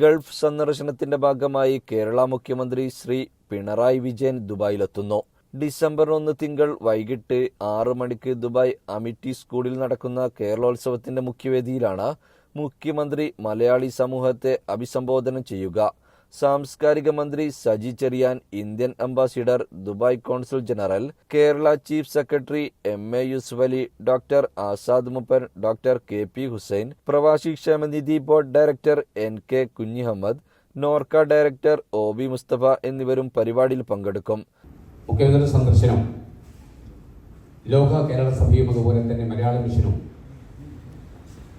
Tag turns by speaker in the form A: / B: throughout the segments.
A: Gulf സന്ദർശനത്തിന്റെ ഭാഗമായി കേരള മുഖ്യമന്ത്രി ശ്രീ പിണറായി വിജയൻ ദുബായിലെത്തുന്നു. ഡിസംബർ ഒന്ന് തിങ്കൾ വൈകിട്ട് ആറ് മണിക്ക് ദുബായ് അമിറ്റി സ്കൂളിൽ നടക്കുന്ന കേരളോത്സവത്തിന്റെ മുഖ്യവേദിയിലാണ് മുഖ്യമന്ത്രി മലയാളി സമൂഹത്തെ അഭിസംബോധന ചെയ്യുക. സാംസ്കാരിക മന്ത്രി Saji Cherian Indian ambassador Dubai consul general Kerala chief secretary M A Yusuf Ali doctor Azad Moopen doctor K P Hussain Pravasi Kshemanidhi board director N K Kunhimohammed Norka director O B Mustafa എന്നിവരും പരിപാടിയിൽ പങ്കെടുക്കും.
B: മുഖ്യമന്ത്രി സന്ദർശനം. ലോക കേരള സഭയും അതുപോലെ തന്നെ മലയാള മിഷനും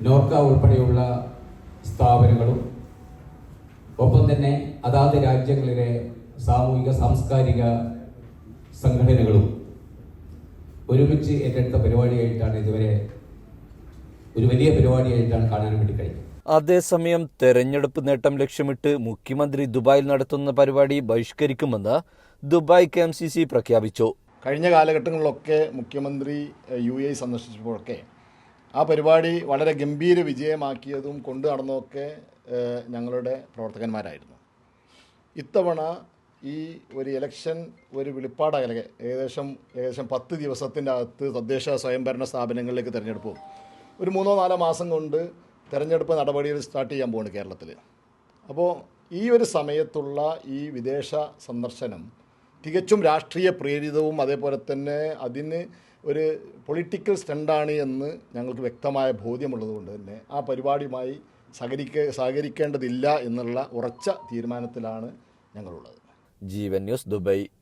B: നോർക്ക ഉൾപ്പെടെയുള്ള സ്ഥാപനങ്ങളും അതാത് രാജ്യങ്ങളിലെ സാമൂഹിക സാംസ്കാരിക സംഘടനകളും ഒരുമിച്ച് ഏറ്റെടുത്ത പരിപാടിയായിട്ടാണ് ഇതുവരെ ഒരു വലിയ പരിപാടിയായിട്ടാണ് കാണാൻ വേണ്ടി കഴിഞ്ഞത്.
A: അതേസമയം തെരഞ്ഞെടുപ്പ് നേട്ടം ലക്ഷ്യമിട്ട് മുഖ്യമന്ത്രി ദുബായിൽ നടത്തുന്ന പരിപാടി ബഹിഷ്കരിക്കുമെന്ന് Dubai K M C C പ്രഖ്യാപിച്ചു.
C: കഴിഞ്ഞ കാലഘട്ടങ്ങളിലൊക്കെ മുഖ്യമന്ത്രി യു എ സന്ദർശിച്ചപ്പോഴൊക്കെ ആ പരിപാടി വളരെ ഗംഭീര വിജയമാക്കിയതും കൊണ്ടു നടന്നതൊക്കെ ഞങ്ങളുടെ പ്രവർത്തകന്മാരായിരുന്നു. ഇത്തവണ ഈ ഒരു ഇലക്ഷൻ ഒരു വെളിപ്പാടകലെ. ഏകദേശം ഏകദേശം പത്ത് ദിവസത്തിന്റെ അകത്ത് തദ്ദേശ സ്വയംഭരണ സ്ഥാപനങ്ങളിലേക്ക് തിരഞ്ഞെടുപ്പ് ഒരു മൂന്നോ നാലോ മാസം കൊണ്ട് തിരഞ്ഞെടുപ്പ് നടപടികൾ സ്റ്റാർട്ട് ചെയ്യാൻ പോകുന്നു കേരളത്തിൽ അപ്പോൾ ഈ ഒരു സമയത്തുള്ള ഈ വിദേശ സന്ദർശനം തികച്ചും രാഷ്ട്രീയ പ്രേരിതവും അതേപോലെ തന്നെ അതിന് ഒരു പൊളിറ്റിക്കൽ സ്റ്റണ്ടാണ് എന്ന് ഞങ്ങൾക്ക് വ്യക്തമായ ബോധ്യമുള്ളതുകൊണ്ട് തന്നെ ആ പരിപാടിയുമായി സഹകരിക്ക സഹകരിക്കേണ്ടതില്ല എന്നുള്ള ഉറച്ച തീരുമാനത്തിലാണ് ഞങ്ങളുള്ളത്.
A: ജീവൻ ന്യൂസ് ദുബായ്